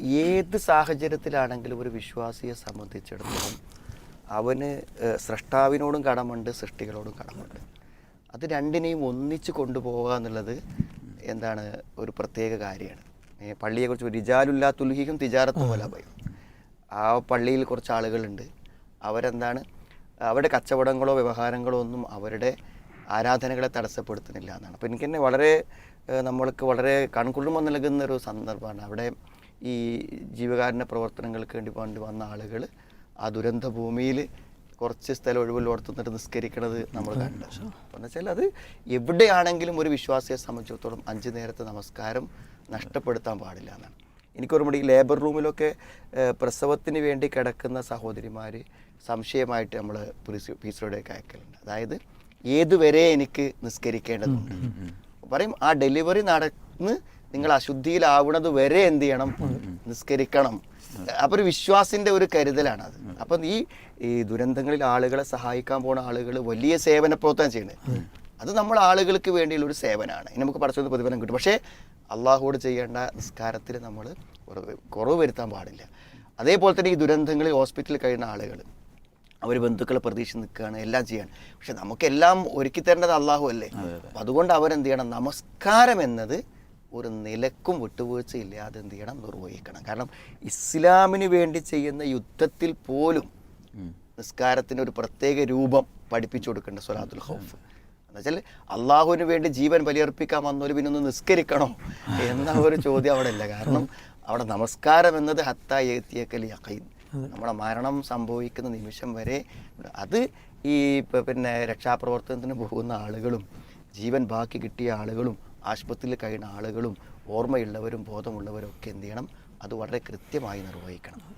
ഏത് സാഹചര്യത്തിലാണെങ്കിലും ഒരു വിശ്വാസിയെ സംബന്ധിച്ചിടത്തോളം അവന് സൃഷ്ടാവിനോടും കടമുണ്ട് സൃഷ്ടികളോടും കടമുണ്ട്. അത് രണ്ടിനെയും ഒന്നിച്ച് കൊണ്ടുപോകുക എന്നുള്ളത് എന്താണ് ഒരു പ്രത്യേക കാര്യമാണ്. പള്ളിയെക്കുറിച്ച് റിജാലുല്ലാ തുൽഹിക്കും തിജാരത്തും പോലെ ഭയം ആ പള്ളിയിൽ കുറച്ച് ആളുകളുണ്ട്. അവരെന്താണ് അവരുടെ കച്ചവടങ്ങളോ വ്യവഹാരങ്ങളോ ഒന്നും അവരുടെ ആരാധനകളെ തടസ്സപ്പെടുത്തുന്നില്ല എന്നാണ്. അപ്പോൾ എനിക്ക് തന്നെ വളരെ നമ്മൾക്ക് വളരെ കൺകുളിർമ നൽകുന്ന ഒരു സന്ദർഭമാണ്. അവിടെ ഈ ജീവകാരുണ്യ പ്രവർത്തനങ്ങൾക്ക് വേണ്ടി വേണ്ടി വന്ന ആളുകൾ ആ ദുരന്ത ഭൂമിയിൽ കുറച്ച് സ്ഥലം ഒഴിവുള്ളോടത്ത് നിന്നിട്ട് നിസ്കരിക്കണത് നമ്മൾ കണ്ടു. എന്ന് വെച്ചാൽ അത് എവിടെയാണെങ്കിലും ഒരു വിശ്വാസിയെ സംബന്ധിച്ചിടത്തോളം അഞ്ച് നേരത്തെ നമസ്കാരം നഷ്ടപ്പെടുത്താൻ പാടില്ല എന്നാണ്. എനിക്കൊരുമുടി മുടി ലേബർ റൂമിലൊക്കെ പ്രസവത്തിന് വേണ്ടി കിടക്കുന്ന സഹോദരിമാർ സംശയമായിട്ട് നമ്മൾ പോലീസ് പീസിലൂടെയൊക്കെ അയക്കലുണ്ട്. അതായത് ഏതുവരെ എനിക്ക് നിസ്കരിക്കേണ്ടതുണ്ട്? പറയും ആ ഡെലിവറി നടന്ന് നിങ്ങൾ അശുദ്ധിയിലാവുന്നത് വരെ എന്ത് ചെയ്യണം? നിസ്കരിക്കണം. അപ്പൊ ഒരു വിശ്വാസിന്റെ ഒരു കരുതലാണ് അത്. അപ്പൊ ഈ ഈ ദുരന്തങ്ങളിൽ ആളുകളെ സഹായിക്കാൻ പോണ ആളുകൾ വലിയ സേവന പ്രവർത്തനം ചെയ്യുന്നത്. അത് നമ്മൾ ആളുകൾക്ക് വേണ്ടിയുള്ള ഒരു സേവനമാണ്. ഇനി നമുക്ക് പഠിച്ചത് പ്രതിഫലം കിട്ടും. പക്ഷേ അള്ളാഹുവോട് ചെയ്യേണ്ട നിസ്കാരത്തിൽ നമ്മൾ കുറവ് വരുത്താൻ പാടില്ല. അതേപോലെ തന്നെ ഈ ദുരന്തങ്ങളിൽ ഹോസ്പിറ്റലിൽ കഴിയുന്ന ആളുകൾ അവർ ബന്ധുക്കളെ പ്രതീക്ഷ നിൽക്കുകയാണ് എല്ലാം ചെയ്യാണ്. പക്ഷെ നമുക്കെല്ലാം ഒരുക്കി തരേണ്ടത് അള്ളാഹു അല്ലേ? അതുകൊണ്ട് അവരെന്ത് ചെയ്യണം? നമസ്കാരം എന്നത് ഒരു നിലക്കും വിട്ടുവീഴ്ച ഇല്ലാതെ എന്ത് ചെയ്യണം നിർവഹിക്കണം. കാരണം ഇസ്ലാമിന് വേണ്ടി ചെയ്യുന്ന യുദ്ധത്തിൽ പോലും നിസ്കാരത്തിന് ഒരു പ്രത്യേക രൂപം പഠിപ്പിച്ചു കൊടുക്കേണ്ട സ്വലാത്തുൽ ഹൗഫ് എന്നുവെച്ചാൽ അള്ളാഹുവിന് വേണ്ടി ജീവൻ ബലിയർപ്പിക്കാൻ വന്നൊരു പിന്നെ ഒന്ന് നിസ്കരിക്കണോ? എന്ന ഒരു ചോദ്യം അവിടെ ഇല്ല കാരണം അവിടെ നമസ്കാരം എന്നത് ഹത്ത എത്തിയക്കൽ യഖീൻ. നമ്മുടെ മരണം സംഭവിക്കുന്ന നിമിഷം വരെ അത് ഈ പിന്നെ രക്ഷാപ്രവർത്തനത്തിന് പോകുന്ന ആളുകളും ജീവൻ ബാക്കി കിട്ടിയ ആളുകളും ആശുപത്രിയിൽ കഴിയുന്ന ആളുകളും ഓർമ്മയുള്ളവരും ബോധമുള്ളവരും ഒക്കെ എന്ത് ചെയ്യണം? അത് വളരെ കൃത്യമായി നിർവഹിക്കണം.